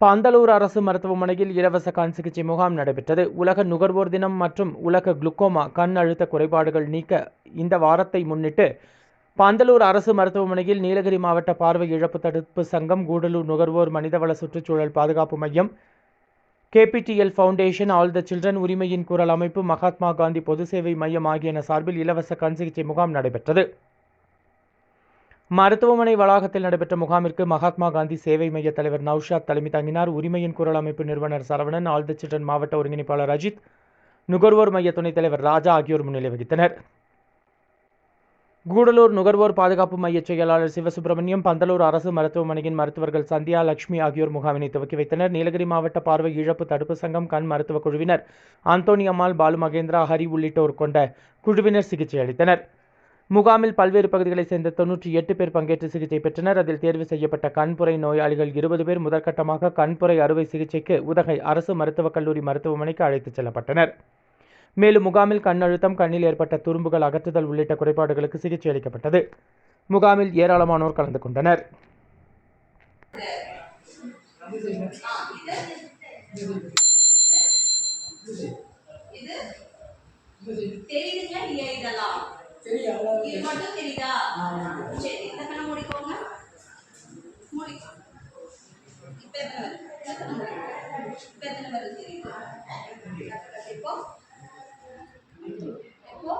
பந்தலூர் அரசு மருத்துவமனையில் இலவச கண் சிகிச்சை முகாம் நடைபெற்றது. உலக நுகர்வோர் தினம் மற்றும் உலக குளுக்கோமா கண் அழுத்த குறைபாடுகள் நீக்க இந்த வாரத்தை முன்னிட்டு பந்தலூர் அரசு மருத்துவமனையில் நீலகிரி மாவட்ட பார்வை இழப்பு தடுப்பு சங்கம் கூடலூர் நுகர்வோர் மனிதவள சுற்றுச்சூழல் பாதுகாப்பு மையம் KPDL foundation all the children உரிமையின் குரல் அமைப்பு மகாத்மா காந்தி பொது சேவை மையம் ஆகியன சார்பில் இலவச கண் சிகிச்சை முகாம் நடைபெற்றது. மருத்துவமனை வளாகத்தில் நடைபெற்ற முகாமிற்கு மகாத்மா காந்தி சேவை மைய தலைவர் நௌஷாத் தலைமை தாங்கினார். உரிமையின் குரல் அமைப்பு நிறுவனர் சரவணன் ஆல் மாவட்ட ஒருங்கிணைப்பாளர் அஜித் நுகர்வோர் மைய துணைத் தலைவர் ராஜா ஆகியோர் முன்னிலை வகித்தனர். கூடலூர் நுகர்வோர் பாதுகாப்பு மைய செயலாளர் சிவசுப்பிரமணியம் பந்தலூர் அரசு மருத்துவமனையின் மருத்துவர்கள் சந்தியா லட்சுமி ஆகியோர் முகாமினை துவக்கி வைத்தனர். நீலகிரி மாவட்ட பார்வை இழப்பு தடுப்பு சங்கம் கண் மருத்துவ குழுவினர். ஆந்தோனி அம்மாள் பாலு மகேந்திரா ஹரி உள்ளிட்டோர் கொண்ட குழுவினர் சிகிச்சை அளித்தனர். முகாமில் பல்வேறு பகுதிகளைச் சேர்ந்த தொன்னூற்றி எட்டு பேர் பங்கேற்று சிகிச்சை பெற்றனர் அதில் தேர்வு செய்யப்பட்ட கண்புரை நோயாளிகள் இருபது பேர் முதற்கட்டமாக கண்புரை அறுவை சிகிச்சைக்கு உதகை அரசு மருத்துவக் கல்லூரி மருத்துவமனைக்கு அழைத்துச் செல்லப்பட்டனர் மேலும் முகாமில் கண் அழுத்தம் கண்ணில் ஏற்பட்ட துரும்புகள் அகற்றுதல் உள்ளிட்ட குறைபாடுகளுக்கு சிகிச்சை அளிக்கப்பட்டது முகாமில் ஏராளமானோர் கலந்து கொண்டனர் தெரியுதுங்களா இல்லையா இதெல்லாம் இது மட்டும் தெரியுதா? சரி இந்த கண்ணை மூடிக்கோங்க. மூடிக்கோ இப்போ எத்தனை வருது? இப்போ எத்தனை வருது? தெரியுது? இப்போ இப்போ